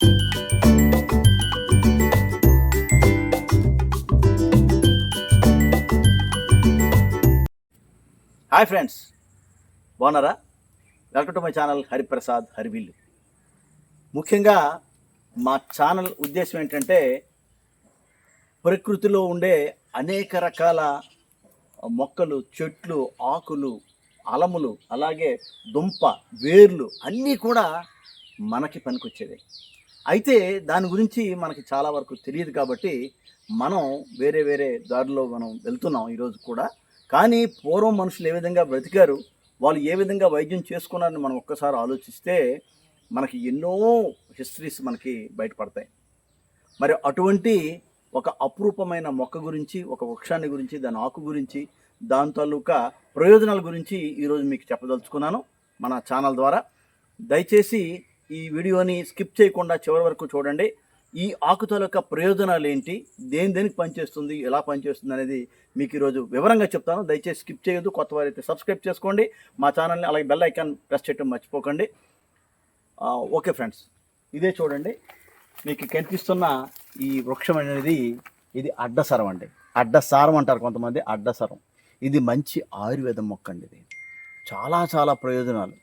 Hi friends బాగున్నారా? Welcome to my channel Hariprasad Harivillu. ముఖ్యంగా మా ఛానల్ ఉద్దేశం ఏంటంటే ప్రకృతిలో ఉండే అనేక రకాల మొక్కలు చెట్లు ఆకులు అలములు అలాగే దుంప వేర్లు అన్నీ కూడా మనకి పనికొచ్చేవి అయితే దాని గురించి మనకి చాలా వరకు తెలియదు కాబట్టి మనం వేరే వేరే దారిలో మనం వెళ్తున్నాం ఈరోజు కూడా. కానీ పూర్వం మనుషులు ఏ విధంగా బ్రతికారు వాళ్ళు ఏ విధంగా వైద్యం చేసుకున్నారని మనం ఒక్కసారి ఆలోచిస్తే మనకి ఎన్నో హిస్టరీస్ మనకి బయటపడతాయి. మరి అటువంటి ఒక అపురూపమైన మొక్క గురించి ఒక వృక్షాన్ని గురించి దాని ఆకు గురించి దాని తాలూకా ప్రయోజనాల గురించి ఈరోజు మీకు చెప్పదలుచుకున్నాను మన ఛానల్ ద్వారా. దయచేసి ఈ వీడియోని స్కిప్ చేయకుండా చివరి వరకు చూడండి. ఈ ఆకుతల యొక్క ప్రయోజనాలు ఏంటి? దేని దేనికి పనిచేస్తుంది? ఎలా పనిచేస్తుంది అనేది మీకు ఈరోజు వివరంగా చెప్తాను. దయచేసి స్కిప్ చేయొద్దు. కొత్త వారైతే సబ్స్క్రైబ్ చేసుకోండి. మా ఛానల్ని అలాగే బెల్ ఐకాన్ ప్రెస్ చేయడం మర్చిపోకండి. Okay friends. ఇదే చూడండి. మీకు కనిపిస్తున్న ఈ వృక్షం అనేది ఇది అడ్డసరం అండి. అడ్డసారం అంటారు కొంతమంది. అడ్డసరం. ఇది మంచి ఆయుర్వేదం మొక్క అండి ఇది. చాలా చాలా ప్రయోజనాలు.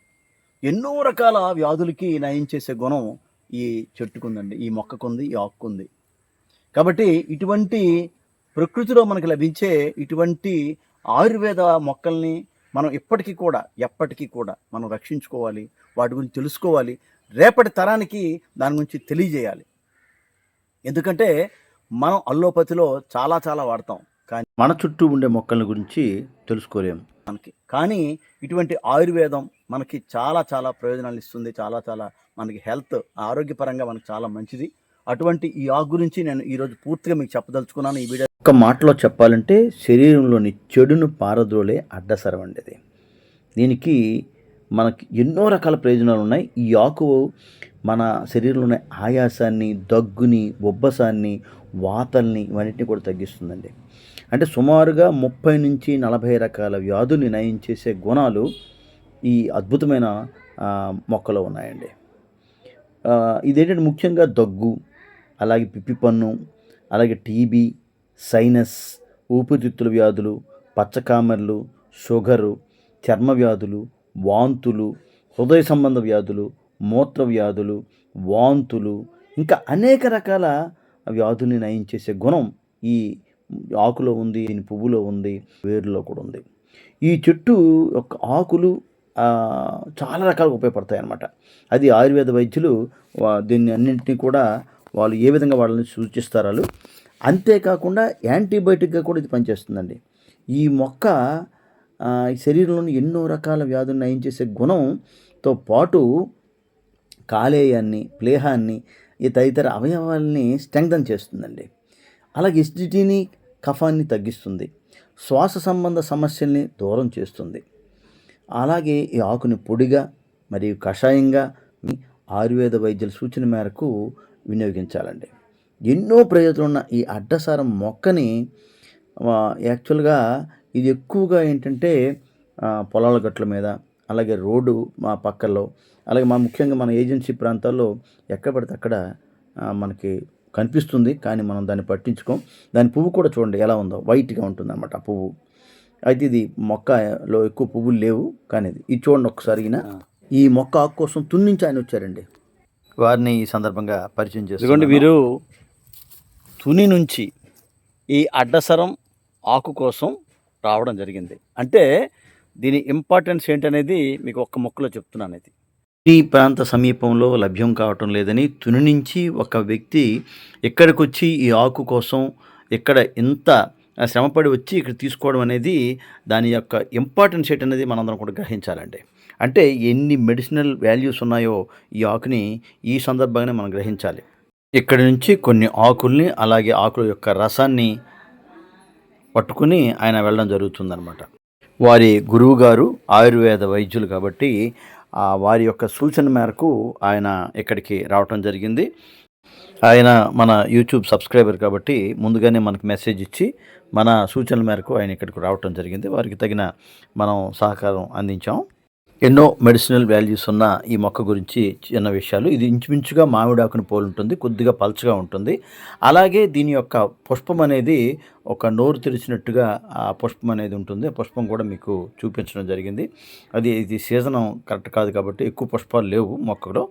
ఎన్నో రకాల వ్యాధులకి నయం చేసే గుణం ఈ చెట్టుకుందండి ఈ మొక్కకుంది ఈ ఆకుంది కాబట్టి ఇటువంటి ప్రకృతిలో మనకు లభించే ఇటువంటి ఆయుర్వేద మొక్కల్ని మనం ఇప్పటికీ కూడా ఎప్పటికీ కూడా మనం రక్షించుకోవాలి వాటి గురించి తెలుసుకోవాలి రేపటి తరానికి దాని గురించి తెలియజేయాలి. ఎందుకంటే మనం అల్లోపతిలో చాలా చాలా వాడతాం. కానీ మన చుట్టూ ఉండే మొక్కల గురించి తెలుసుకోలేము మనకి. కానీ ఇటువంటి ఆయుర్వేదం మనకి చాలా చాలా ప్రయోజనాలు ఇస్తుంది. చాలా చాలా మనకి హెల్త్ ఆరోగ్యపరంగా మనకి చాలా మంచిది. అటువంటి ఈ ఆకు గురించి నేను ఈరోజు పూర్తిగా మీకు చెప్పదలుచుకున్నాను. ఈ వీడియో ఒక మాటలో చెప్పాలంటే శరీరంలోని చెడును పారద్రోలే అడ్డసరం అండి ఇది దీనికి మనకి ఎన్నో రకాల ప్రయోజనాలు ఉన్నాయి. ఈ ఆకు మన శరీరంలోని ఆయాసాన్ని దగ్గుని ఉబ్బసాన్ని వాతల్ని ఇవన్నిటిని కూడా తగ్గిస్తుందండి. అంటే సుమారుగా ముప్పై నుంచి నలభై రకాల వ్యాధుల్ని నయం చేసే గుణాలు ఈ అద్భుతమైన మొక్కలో ఉన్నాయండి. ఇదేంటంటే ముఖ్యంగా దగ్గు అలాగే పిప్పి పన్ను అలాగే టీబీ సైనస్ ఊపిరితిత్తుల వ్యాధులు పచ్చకామెర్లు షుగరు చర్మ వ్యాధులు వాంతులు హృదయ సంబంధ వ్యాధులు మూత్ర వ్యాధులు వాంతులు ఇంకా అనేక రకాల వ్యాధుల్ని నయం చేసే గుణం ఈ ఆకులో ఉంది దీని పువ్వులో ఉంది వేరులో కూడా ఉంది. ఈ చెట్టు యొక్క ఆకులు చాలా రకాలుగా ఉపయోగపడతాయి అన్నమాట అది ఆయుర్వేద వైద్యులు వా- దీన్ని అన్నింటినీ కూడా వాళ్ళు ఏ విధంగా వాళ్ళని సూచిస్తారు వాళ్ళు. అంతేకాకుండా యాంటీబయాటిక్గా కూడా ఇది పనిచేస్తుందండి. ఈ మొక్క ఈ శరీరంలోని ఎన్నో రకాల వ్యాధులను నయం చేసే గుణంతో పాటు కాలేయాన్ని ప్లేహాన్ని ఈ తదితర అవయవాల్ని స్ట్రెంగ్థన్ చేస్తుందండి. అలాగే ఎసిడిటీని కఫాన్ని తగ్గిస్తుంది. శ్వాస సంబంధ సమస్యల్ని దూరం చేస్తుంది. అలాగే ఈ ఆకుని పొడిగా మరియు కషాయంగా ఆయుర్వేద వైద్యుల సూచన మేరకు వినియోగించాలండి. ఎన్నో ప్రయోజనాలు ఉన్న ఈ అడ్డసారం మొక్కని యాక్చువల్గా ఇది ఎక్కువగా ఏంటంటే పొలాల గట్ల మీద అలాగే రోడ్డు మా పక్కల్లో అలాగే మా ముఖ్యంగా మన ఏజెన్సీ ప్రాంతాల్లో ఎక్కడ పడితే అక్కడ మనకి కనిపిస్తుంది. కానీ మనం దాన్ని పట్టించుకోం. దాని పువ్వు కూడా చూడండి ఎలా ఉందో. వైట్గా ఉంటుంది అనమాట ఆ పువ్వు. అయితే ఇది మొక్కలో ఎక్కువ పువ్వులు లేవు. కానీ ఇది ఇది చూడండి ఒకసారి ఈయన. ఈ మొక్క ఆకు కోసం తుని నుంచి ఆయన వచ్చారండి. వారిని ఈ సందర్భంగా పరిచయం చేస్తారు వీరు తుని నుంచి ఈ అడ్డసరం ఆకు కోసం రావడం జరిగింది. అంటే దీని ఇంపార్టెన్స్ ఏంటనేది మీకు ఒక్క మొక్కలో చెప్తున్నాను ఇది. ఈ ప్రాంత సమీపంలో లభ్యం కావటం లేదని తుని నుంచి ఒక వ్యక్తి ఇక్కడికి వచ్చి ఈ ఆకు కోసం ఇక్కడ ఇంత శ్రమపడి వచ్చి ఇక్కడ తీసుకోవడం అనేది దాని యొక్క ఇంపార్టెన్స్ ఏంటనేది మనందరం కూడా గ్రహించాలండి. అంటే ఎన్ని మెడిసినల్ వాల్యూస్ ఉన్నాయో ఈ ఆకుని ఈ సందర్భంగానే మనం గ్రహించాలి. ఇక్కడ నుంచి కొన్ని ఆకుల్ని అలాగే ఆకుల యొక్క రసాన్ని పట్టుకుని ఆయన వెళ్ళడం జరుగుతుందన్నమాట. వారి గురువు గారు ఆయుర్వేద వైద్యులు కాబట్టి వారి యొక్క సూచన మేరకు ఆయన ఇక్కడికి రావటం జరిగింది. ఆయన మన యూట్యూబ్ సబ్స్క్రైబర్ కాబట్టి ముందుగానే మనకు మెసేజ్ ఇచ్చి మన సూచనల మేరకు ఆయన ఇక్కడికి రావటం జరిగింది. వారికి తగిన మనం సహకారం అందించాం. ఎన్నో మెడిసినల్ వాల్యూస్ ఉన్న ఈ మొక్క గురించి చిన్న విషయాలు. ఇది ఇంచుమించుగా మామిడాకుని పోలు ఉంటుంది కొద్దిగా పల్చగా ఉంటుంది. అలాగే దీని యొక్క పుష్పం అనేది ఒక నోరు తెరిచినట్టుగా ఆ పుష్పం అనేది ఉంటుంది. ఆ పుష్పం కూడా మీకు చూపించడం జరిగింది. అది ఇది సీజన్ కరెక్ట్ కాదు కాబట్టి ఎక్కువ పుష్పాలు లేవు మొక్కలో.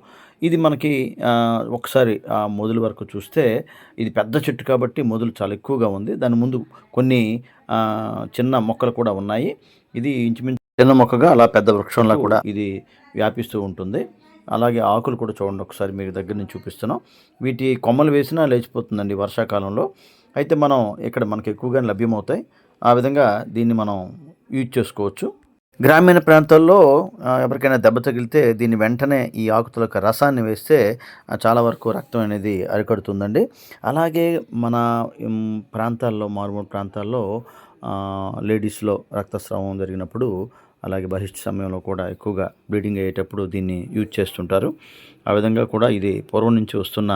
ఇది మనకి ఒకసారి ఆ మొదలు వరకు చూస్తే ఇది పెద్ద చెట్టు కాబట్టి మొదలు చాలా ఎక్కువగా ఉంది. దాని ముందు కొన్ని చిన్న మొక్కలు కూడా ఉన్నాయి. ఇది ఇంచుమించు చిన్న మొక్కగా అలా పెద్ద వృక్షంలా కూడా ఇది వ్యాపిస్తూ ఉంటుంది. అలాగే ఆకులు కూడా చూడండి ఒకసారి మీకు దగ్గర నుంచి చూపిస్తున్నాం. వీటి కొమ్మలు వేసినా లేచిపోతుందండి వర్షాకాలంలో. అయితే మనం ఇక్కడ మనకి ఎక్కువగా లభ్యమవుతాయి. ఆ విధంగా దీన్ని మనం యూజ్ చేసుకోవచ్చు. గ్రామీణ ప్రాంతాల్లో ఎవరికైనా దెబ్బ తగిలితే దీన్ని వెంటనే ఈ ఆకుతుల యొక్క రసాన్ని వేస్తే చాలా వరకు రక్తం అనేది అరికడుతుందండి. అలాగే మన ప్రాంతాల్లో మారుమూల ప్రాంతాల్లో లేడీస్లో రక్తస్రావం జరిగినప్పుడు అలాగే బహిష్ట సమయంలో కూడా ఎక్కువగా బ్లీడింగ్ అయ్యేటప్పుడు దీన్ని యూజ్ చేస్తుంటారు. ఆ విధంగా కూడా ఇది పూర్వం నుంచి వస్తున్న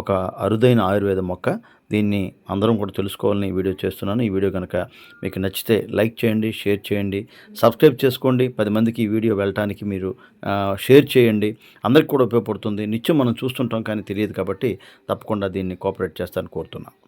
ఒక అరుదైన ఆయుర్వేద మొక్క. దీన్ని అందరం కూడా తెలుసుకోవాలని ఈ వీడియో చేస్తున్నాను. ఈ వీడియో కనుక మీకు నచ్చితే లైక్ చేయండి షేర్ చేయండి సబ్స్క్రైబ్ చేసుకోండి. పది మందికి ఈ వీడియో వెళ్ళటానికి మీరు షేర్ చేయండి. అందరికి కూడా ఉపయోగపడుతుంది. నిత్యం మనం చూస్తుంటాం కానీ తెలియదు కాబట్టి తప్పకుండా దీన్ని కోఆపరేట్ చేస్తారని కోరుతున్నాను.